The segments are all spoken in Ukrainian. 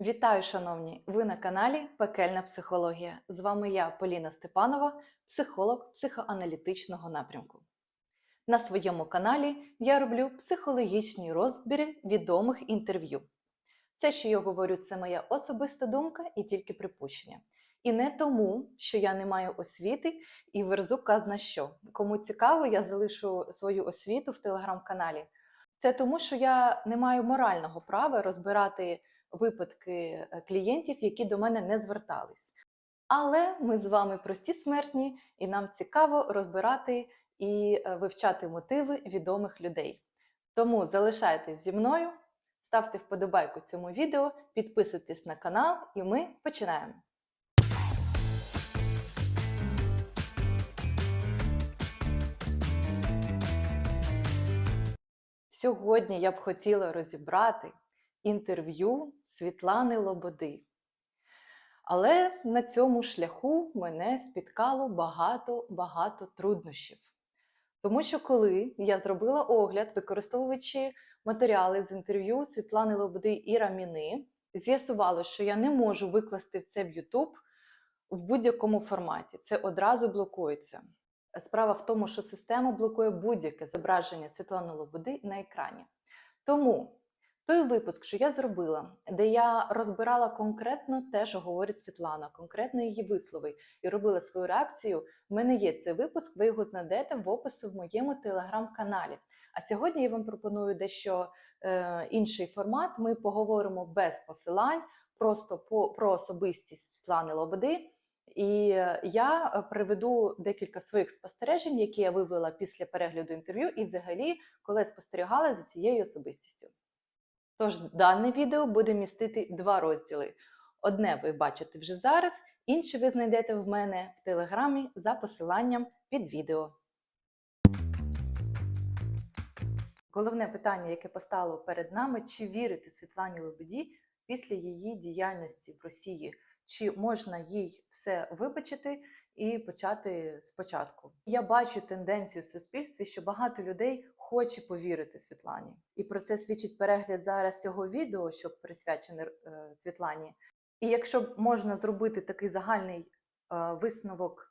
Вітаю, шановні! Ви на каналі Пекельна психологія. З вами я, Поліна Степанова, психолог психоаналітичного напрямку. На своєму каналі я роблю психологічні розбіри відомих інтерв'ю. Все, що я говорю, це моя особиста думка і тільки припущення. І не тому, що я не маю освіти і верзу казна що. Кому цікаво, я залишу свою освіту в телеграм-каналі. Це тому, що я не маю морального права розбирати випадки е, клієнтів, які до мене не звертались. Але ми з вами прості смертні, і нам цікаво розбирати і е, вивчати мотиви відомих людей. Тому залишайтесь зі мною, ставте вподобайку цьому відео, підписуйтесь на канал, і ми починаємо. Сьогодні я б хотіла розібрати інтерв'ю Світлани Лободи. Але на цьому шляху мене спіткало багато-багато труднощів. Тому що коли я зробила огляд, використовуючи матеріали з інтерв'ю Світлани Лободи і Раміни, з'ясувалося, що я не можу викласти це в YouTube в будь-якому форматі. Це одразу блокується. Справа в тому, що система блокує будь-яке зображення Світлани Лободи на екрані. Тому той випуск, що я зробила, де я розбирала конкретно те, що говорить Світлана, конкретно її вислови, і робила свою реакцію. В мене є цей випуск, ви його знайдете в описі в моєму телеграм-каналі. А сьогодні я вам пропоную дещо е, інший формат. Ми поговоримо без посилань, просто по, про особистість Світлани Лободи. І я приведу декілька своїх спостережень, які я вивела після перегляду інтерв'ю, і взагалі, коли спостерігала за цією особистістю. Тож дане відео буде містити два розділи. Одне ви бачите вже зараз, інше ви знайдете в мене в телеграмі за посиланням під відео. Головне питання, яке постало перед нами, чи вірити Світлані Лободі після її діяльності в Росії, чи можна їй все вибачити і почати спочатку. Я бачу тенденцію в суспільстві, що багато людей хоче повірити Світлані. І про це свідчить перегляд зараз цього відео, що присвячене е, Світлані. І якщо можна зробити такий загальний е, висновок,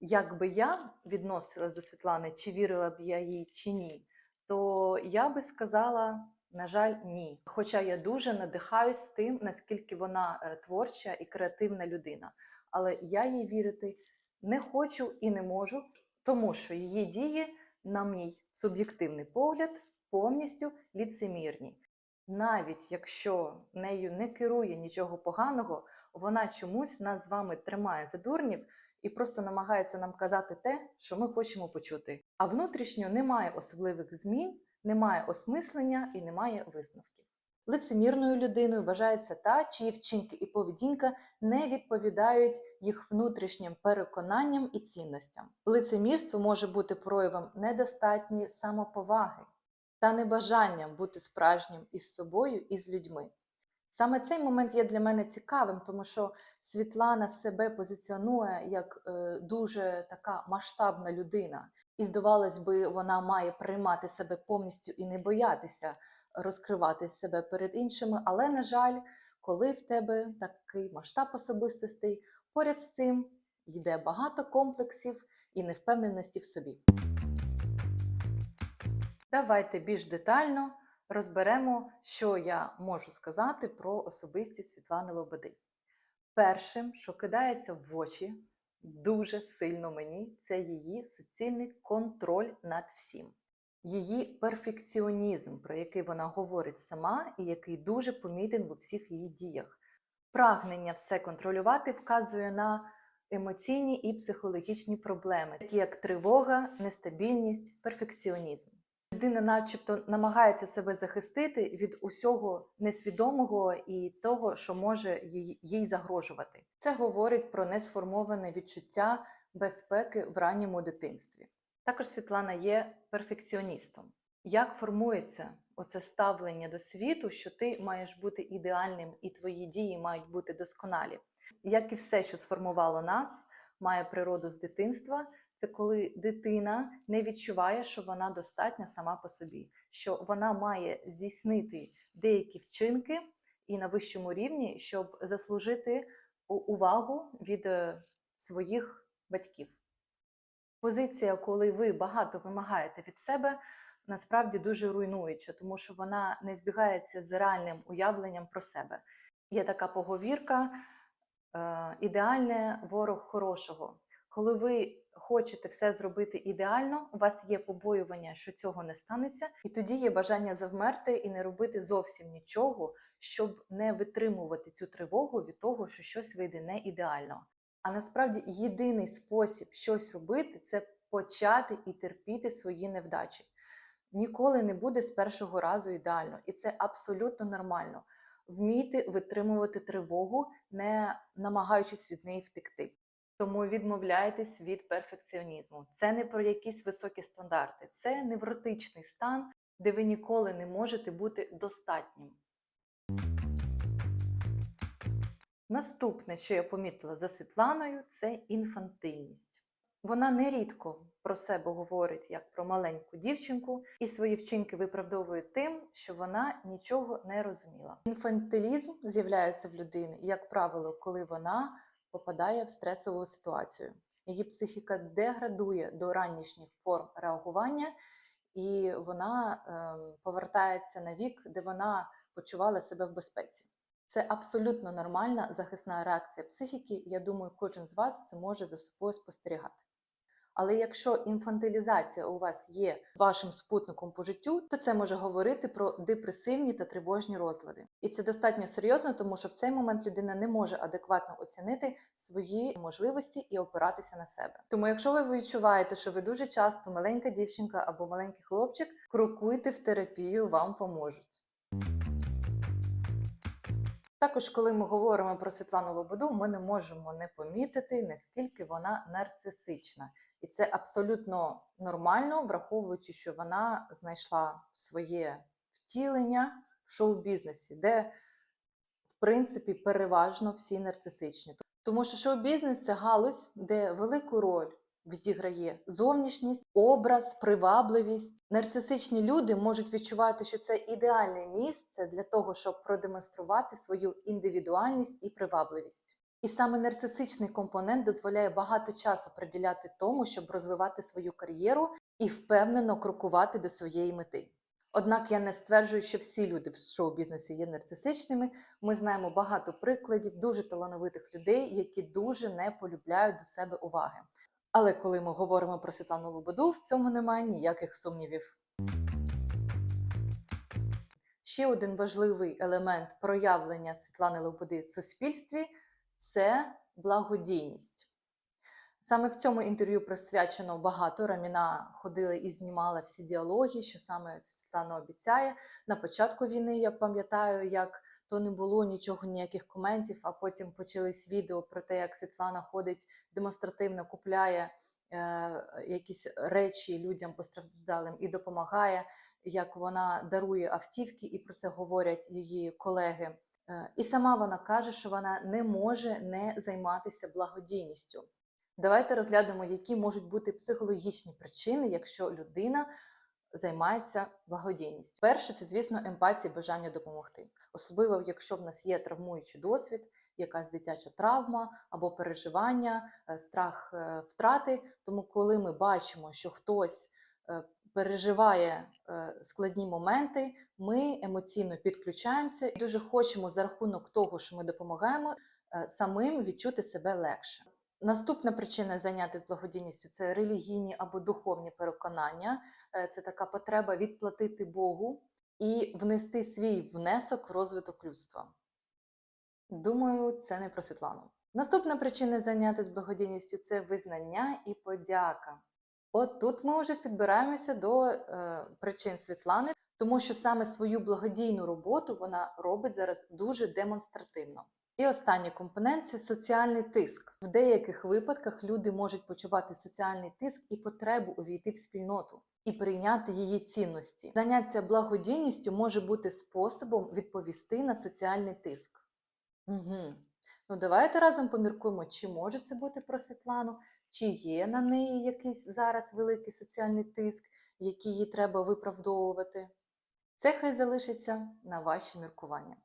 як би я відносилась до Світлани, чи вірила б я їй, чи ні, то я би сказала. На жаль, ні. Хоча я дуже надихаюсь тим, наскільки вона е, творча і креативна людина. Але я їй вірити не хочу і не можу, тому що її дії на мій суб'єктивний погляд, повністю ліцемірні. Навіть якщо нею не керує нічого поганого, вона чомусь нас з вами тримає за дурнів і просто намагається нам казати те, що ми хочемо почути. А внутрішньо немає особливих змін, немає осмислення і немає висновків. Лицемірною людиною вважається та, чиї вчинки і поведінка не відповідають їх внутрішнім переконанням і цінностям. Лицемірство може бути проявом недостатньої самоповаги та небажанням бути справжнім із собою і з людьми. Саме цей момент є для мене цікавим, тому що Світлана себе позиціонує як е, дуже така масштабна людина, і здавалось би, вона має приймати себе повністю і не боятися розкривати себе перед іншими. Але, на жаль, коли в тебе такий масштаб особистостей, поряд з цим йде багато комплексів і невпевненості в собі. Давайте більш детально розберемо, що я можу сказати про особистість Світлани Лободи. Першим, що кидається в очі дуже сильно мені, це її суцільний контроль над всім її перфекціонізм, про який вона говорить сама, і який дуже помітен в всіх її діях. Прагнення все контролювати вказує на емоційні і психологічні проблеми, такі як тривога, нестабільність, перфекціонізм. Людина, начебто, намагається себе захистити від усього несвідомого і того, що може їй загрожувати. Це говорить про несформоване відчуття безпеки в ранньому дитинстві. Також Світлана є перфекціоністом. Як формується оце ставлення до світу, що ти маєш бути ідеальним і твої дії мають бути досконалі? Як і все, що сформувало нас, має природу з дитинства, це коли дитина не відчуває, що вона достатня сама по собі, що вона має здійснити деякі вчинки і на вищому рівні, щоб заслужити увагу від е, своїх батьків. Позиція, коли ви багато вимагаєте від себе, насправді дуже руйнуюча, тому що вона не збігається з реальним уявленням про себе. Є така поговірка: е, ідеальне ворог хорошого. Коли ви хочете все зробити ідеально, у вас є побоювання, що цього не станеться, і тоді є бажання завмерти і не робити зовсім нічого, щоб не витримувати цю тривогу від того, що щось вийде не ідеально. А насправді єдиний спосіб щось робити це почати і терпіти свої невдачі. Ніколи не буде з першого разу ідеально, і це абсолютно нормально. Вмійте витримувати тривогу, не намагаючись від неї втекти. Тому відмовляйтесь від перфекціонізму. Це не про якісь високі стандарти, це невротичний стан, де ви ніколи не можете бути достатнім. Наступне, що я помітила за Світланою, це інфантильність. Вона нерідко про себе говорить як про маленьку дівчинку, і свої вчинки виправдовує тим, що вона нічого не розуміла. Інфантилізм з'являється в людини, як правило, коли вона попадає в стресову ситуацію. Її психіка деградує до ранішніх форм реагування, і вона е, повертається на вік, де вона почувала себе в безпеці. Це абсолютно нормальна захисна реакція психіки. Я думаю, кожен з вас це може за собою спостерігати. Але якщо інфантилізація у вас є вашим спутником по життю, то це може говорити про депресивні та тривожні розлади. І це достатньо серйозно, тому що в цей момент людина не може адекватно оцінити свої можливості і опиратися на себе. Тому, якщо ви відчуваєте, що ви дуже часто маленька дівчинка або маленький хлопчик, крокуйте в терапію, вам поможуть. Також, коли ми говоримо про Світлану Лободу, ми не можемо не помітити, наскільки вона нарцисична. І це абсолютно нормально, враховуючи, що вона знайшла своє втілення в шоу-бізнесі, де, в принципі, переважно всі нарцисичні. Тому що шоу-бізнес це галузь, де велику роль відіграє зовнішність, образ, привабливість. Нарцисичні люди можуть відчувати, що це ідеальне місце для того, щоб продемонструвати свою індивідуальність і привабливість. І саме нарцисичний компонент дозволяє багато часу приділяти тому, щоб розвивати свою кар'єру і впевнено крокувати до своєї мети. Однак я не стверджую, що всі люди в шоу-бізнесі є нарцисичними. Ми знаємо багато прикладів дуже талановитих людей, які дуже не полюбляють до себе уваги. Але коли ми говоримо про Світлану Лободу, в цьому немає ніяких сумнівів. Ще один важливий елемент проявлення Світлани Лободи в суспільстві це благодійність. Саме в цьому інтерв'ю присвячено багато. Раміна ходила і знімала всі діалоги, що саме Світлана обіцяє. На початку війни я пам'ятаю, як то не було нічого, ніяких коментів, а потім почались відео про те, як Світлана ходить демонстративно купляє е, якісь речі людям постраждалим і допомагає, як вона дарує автівки, і про це говорять її колеги. Е, І сама вона каже, що вона не може не займатися благодійністю. Давайте розглянемо, які можуть бути психологічні причини, якщо людина займається благодійністю. Перше, це, звісно, емпатія, бажання допомогти. Особливо, якщо в нас є травмуючий досвід, якась дитяча травма або переживання, е, страх е, втрати. Тому, коли ми бачимо, що хтось е, переживає складні моменти, ми емоційно підключаємося і дуже хочемо за рахунок того, що ми допомагаємо, самим відчути себе легше. Наступна причина зайнятися благодійністю це релігійні або духовні переконання. Це така потреба відплатити Богу і внести свій внесок в розвиток людства. Думаю, це не про Світлану. Наступна причина зайнятися благодійністю це визнання і подяка. От тут ми вже підбираємося до е, причин Світлани, тому що саме свою благодійну роботу вона робить зараз дуже демонстративно. І останній компонент це соціальний тиск. В деяких випадках люди можуть почувати соціальний тиск і потребу увійти в спільноту і прийняти її цінності. Заняття благодійністю може бути способом відповісти на соціальний тиск. Угу. Ну, давайте разом поміркуємо, чи може це бути про Світлану, чи є на неї якийсь зараз великий соціальний тиск, який їй треба виправдовувати. Це хай залишиться на ваші міркування.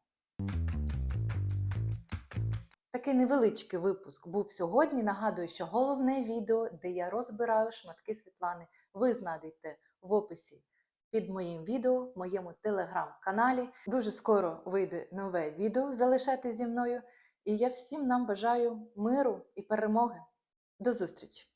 Такий невеличкий випуск був сьогодні. Нагадую, що головне відео, де я розбираю шматки Світлани, ви знайдете в описі під моїм відео, в моєму телеграм-каналі. Дуже скоро вийде нове відео. Залишайтесь зі мною. І я всім нам бажаю миру і перемоги. До зустрічі!